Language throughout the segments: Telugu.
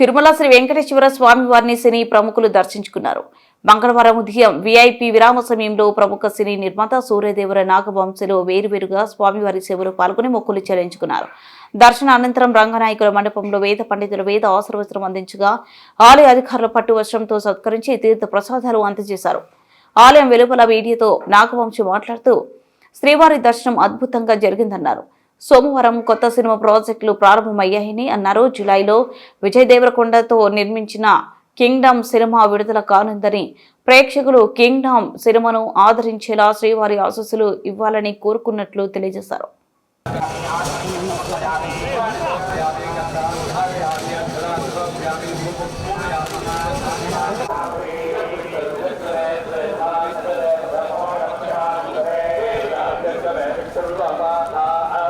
తిరుమల శ్రీ వెంకటేశ్వర స్వామి వారిని సినీ ప్రముఖులు దర్శించుకున్నారు. మంగళవారం ఉదయం వీఐపీ విరామ సమయంలో ప్రముఖ సినీ నిర్మాత సూర్యదేవర నాగవంశలో వేరువేరుగా స్వామివారి సేవలు పాల్గొని మొక్కులు చెల్లించుకున్నారు. దర్శన అనంతరం రంగనాయకుల మండపంలో వేద పండితులు వేద ఆశీర్వచనం అందించగా ఆలయ అధికారుల పట్టు వస్త్రంతో సత్కరించి తీర్థ ప్రసాదాలు అందజేశారు. ఆలయం వెలుపల మీడియాతో నాగవంశి మాట్లాడుతూ శ్రీవారి దర్శనం అద్భుతంగా జరిగిందన్నారు. సోమవారం కొత్త సినిమా ప్రాజెక్టులు ప్రారంభమయ్యాయని అన్నారు. జులైలో విజయ్ దేవరకొండతో నిర్మించిన కింగ్డమ్ సినిమా విడుదల కానుందని ప్రేక్షకులు కింగ్డమ్ సినిమాను ఆదరించేలా శ్రీవారి ఆశస్సులు ఇవ్వాలని కోరుకున్నట్లు తెలియజేశారు.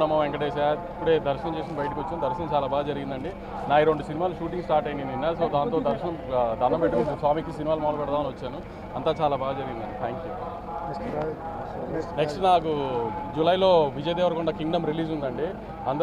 నమో వెంకటేశ ఇప్పుడే దర్శనం చేసి బయటకు వచ్చాం. దర్శనం చాలా బాగా జరిగిందండి. నా ఈ రెండు సినిమాలు షూటింగ్ స్టార్ట్ అయింది నిన్న. సో దాంతో దర్శనం దండం పెట్టుకుని స్వామికి సినిమాలు మొదలు పెడదామని వచ్చాను. అంతా చాలా బాగా జరిగిందండి. థ్యాంక్ యూ నెక్స్ట్ నాకు జూలైలో విజయ్ దేవరకొండ కింగ్డమ్ రిలీజ్ ఉందండి. అందరూ